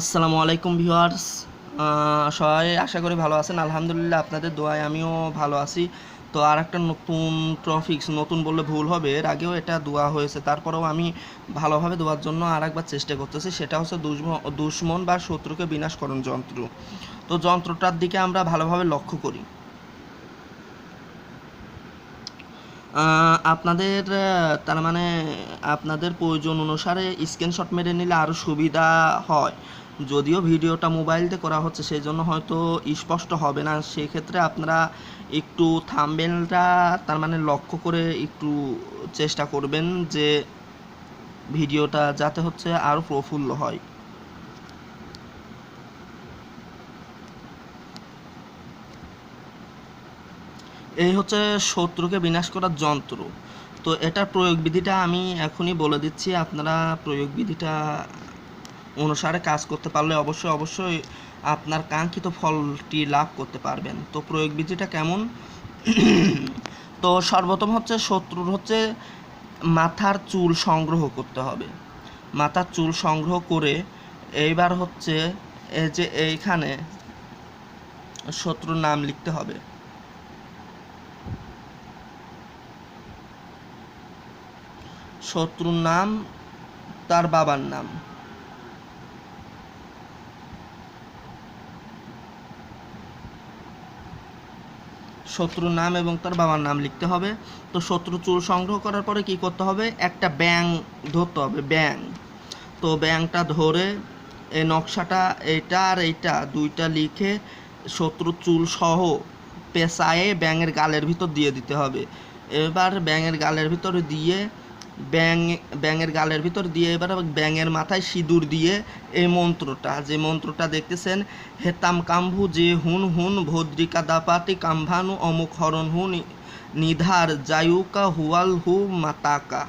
আসসালামু আলাইকুম ভিউয়ার্স। সবাই আশা করি ভালো আছেন। আলহামদুলিল্লাহ আপনাদের দোয়ায় আমিও ভালো আছি। তো আর একটা নতুন ট্রফিক্স নতুন বললে ভুল হবে, এর আগেও এটা দোয়া হয়েছে। তারপরেও আমি ভালোভাবে দোয়ার জন্য আর একবার চেষ্টা করতেছি। সেটা হচ্ছে দুশ্মন বা শত্রুকে বিনাশকরণ যন্ত্র। তো যন্ত্রটার দিকে আমরা ভালোভাবে লক্ষ্য করি। আপনাদের তার মানে আপনাদের প্রয়োজন অনুসারে স্ক্রিনশট মেরে নিলে আরও সুবিধা হয়। যদিও ভিডিওটা মোবাইল দিয়ে করা হচ্ছে সেই জন্য হয়তো স্পষ্ট হবে না। সেক্ষেত্রে আপনারা একটু থাম্বেলটা তার মানে লক্ষ্য করে একটু চেষ্টা করবেন যে ভিডিওটা যাতে হচ্ছে আরও প্রফুল্ল হয়। এই হচ্ছে শত্রুকে বিনাশ করার যন্ত্র। তো এটার প্রয়োগ বিধিটা আমি এখনই বলে দিচ্ছি, আপনারা প্রয়োগ বিধিটা অনুসারে কাজ করতে পারলে অবশ্যই অবশ্যই আপনার কাঙ্ক্ষিত ফলটি লাভ করতে পারবেন। তো প্রয়োগ বিধিটা কেমন? তো সর্বপ্রথম হচ্ছে শত্রুর হচ্ছে মাথার চুল সংগ্রহ করতে হবে। মাথার চুল সংগ্রহ করে এইবার হচ্ছে এই যে এইখানে শত্রুর নাম লিখতে হবে। শত্রুর নাম, তার বাবার নাম। শত্রুর নাম এবং তার বাবার নাম লিখতে হবে। তো শত্রু চুল সংগ্রহ করার পরে কি করতে হবে? একটা ব্যাং ধরতে হবে ব্যাং তো ব্যাংটা ধরে এই নকশাটা এইটা আর এইটা দুইটা লিখে শত্রু চুল সহ পেঁচায়ে ব্যাঙের গালের ভিতর দিয়ে দিতে হবে। এবার ব্যাঙের গালের ভিতরে দিয়ে ব্যাং ব্যাঙের গালের ভিতর দিয়ে এবার ব্যাঙের মাথায় সিঁদুর দিয়ে এই মন্ত্রটা, যে মন্ত্রটা দেখতেছেন, হেতাম কাম্ভু যে হুন হুন ভদ্রিকা দাপাতি কাম্ভানু অমুক হরণ হু নি- নিধার জায়ুকা হুয়াল হু মাতাকা।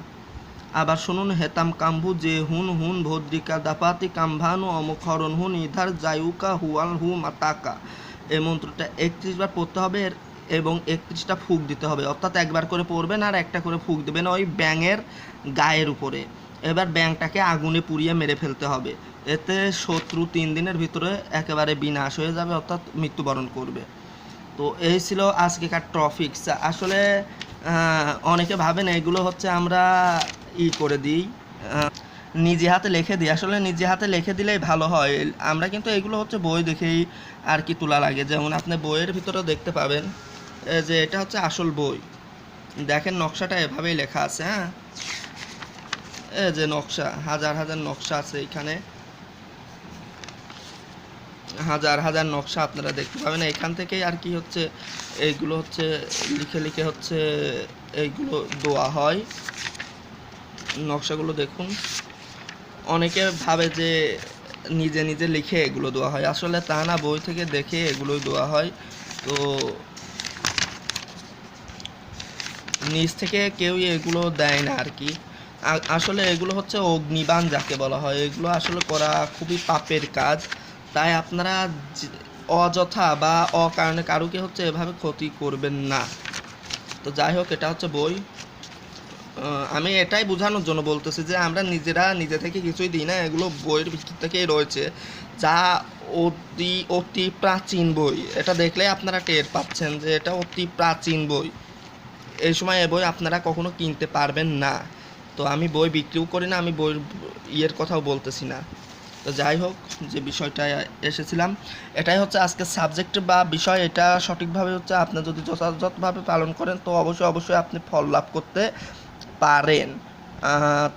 আবার শুনুন, হেতাম কাম্ভু যে হুন হুন ভদ্রিকা দাপাতি কাম্ভানু অমুক হরণ হু নিধার জায়ুকা হুয়াল হু মাতাকা। এই মন্ত্রটা একত্রিশ বার পড়তে হবে। এর- এবং একত্রিশটা ফুক দিতে হবে। অর্থাৎ একবার করে পড়বেন আর একটা করে ফুক দেবেন ওই ব্যাঙের গায়ের উপরে। এবার ব্যাংটাকে আগুনে পুড়িয়ে মেরে ফেলতে হবে। এতে শত্রু তিন দিনের ভিতরে একেবারে বিনাশ হয়ে যাবে, অর্থাৎ মৃত্যুবরণ করবে। তো এই ছিল আজকেকার টপিক্স। আসলে অনেকে ভাবেন এগুলো হচ্ছে আমরা ই করে দিই নিজে হাতে লিখে দিই। আসলে নিজে হাতে লিখে দিলেই ভালো হয়। আমরা কিন্তু এগুলো হচ্ছে বই দেখেই আর কি তোলা লাগে। যেমন আপনি বইয়ের ভিতরে দেখতে পাবেন। যে এটা হচ্ছে আসল বই। দেখেন নকশাটা এভাবেই লেখা আছে হ্যাঁ? এই যে নকশা, হাজার হাজার নকশা আছে এখানে। হাজার হাজার নকশা আপনারা দেখতে পাবেন। এখান থেকেই আর কি হচ্ছে, এইগুলো হচ্ছে, লিখে লিখে হচ্ছে এইগুলো দেওয়া হয়। নকশাগুলো দেখুন। অনেকে ভাবে যে নিজে নিজে লিখে এগুলো দেওয়া হয়। আসলে তা না, বই থেকে দেখে এগুলোই দেওয়া হয়। তো নিজ থেকে কেউই এগুলো দেয় না আর কি আসলে এগুলো হচ্ছে অগ্নিবাণ যাকে বলা হয়। এগুলো আসলে করা খুবই পাপের কাজ। তাই আপনারা অযথা বা অকারণে কারুকে হচ্ছে এভাবে ক্ষতি করবেন না। তো যাই হোক, এটা হচ্ছে বই। আমি এটাই বোঝানোর জন্য বলতেছি যে, আমরা নিজেরা নিজে থেকে কিছুই দিই না। এগুলো বইয়ের ভিতর থেকেই রয়েছে। যা অতি অতি প্রাচীন বই। এটা দেখলে আপনারা টের পাচ্ছেন যে, এটা অতি প্রাচীন বই। এই সময় এ বই আপনারা কখনো কিনতে পারবেন না। তো আমি বই বিক্রিও করি না, আমি বইয়ের ইয়ের কথাও বলতেছি না। তো যাই হোক, যে বিষয়টা এসেছিলাম, এটাই হচ্ছে আজকে সাবজেক্ট বা বিষয়, এটা সঠিকভাবে হচ্ছে আপনি যদি যথাযথভাবে পালন করেন, তো অবশ্যই অবশ্যই আপনি ফল লাভ করতে পারেন।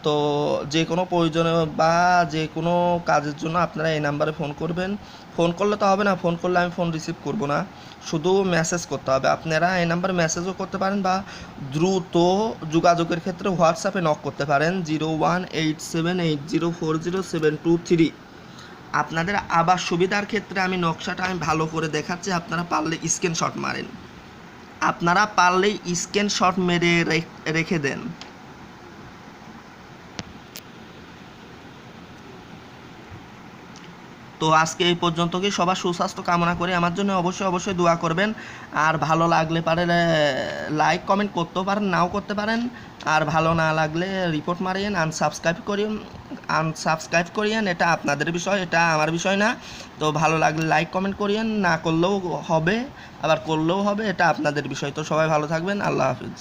তো যে কোনো প্রয়োজনে বা যে কোনো কাজের জন্য আপনারা এই নাম্বারে ফোন করবেন। ফোন করলে তো হবে না, ফোন করলে আমি ফোন রিসিভ করব না। শুধু মেসেজ করতে হবে। আপনারা এই নাম্বারে মেসেজও করতে পারেন বা দ্রুত যোগাযোগের ক্ষেত্রে হোয়াটসঅ্যাপে নক করতে পারেন zero one eight seven eight zero four zero seven two three আপনাদের আবার সুবিধার ক্ষেত্রে আমি নকশাটা আমি ভালো করে দেখাচ্ছি। আপনারা পারলে স্ক্রিনশট মারেন। আপনারা পারলেই স্ক্রিনশট মেরে রেখ- রেখে দেন। তো আজকে এই পর্যন্ত কি সবার সুস্বাস্থ্য কামনা করে। আমার জন্য অবশ্যই অবশ্যই দোয়া করবেন। আর ভালো লাগলে পারে লাইক কমেন্ট করতেও পারেন, নাও করতে পারেন। আর ভালো না লাগলে রিপোর্ট মারিয়েন আনসাবস্ক্রাইব করিন আনসাবস্ক্রাইব করিয়েন। এটা আপনাদের বিষয়, এটা আমার বিষয় না। তো ভালো লাগলে লাইক কমেন্ট করিয়েন। না করলেও হবে, আবার করলেও হবে, এটা আপনাদের বিষয়। তো সবাই ভালো থাকবেন। আল্লাহ হাফিজ।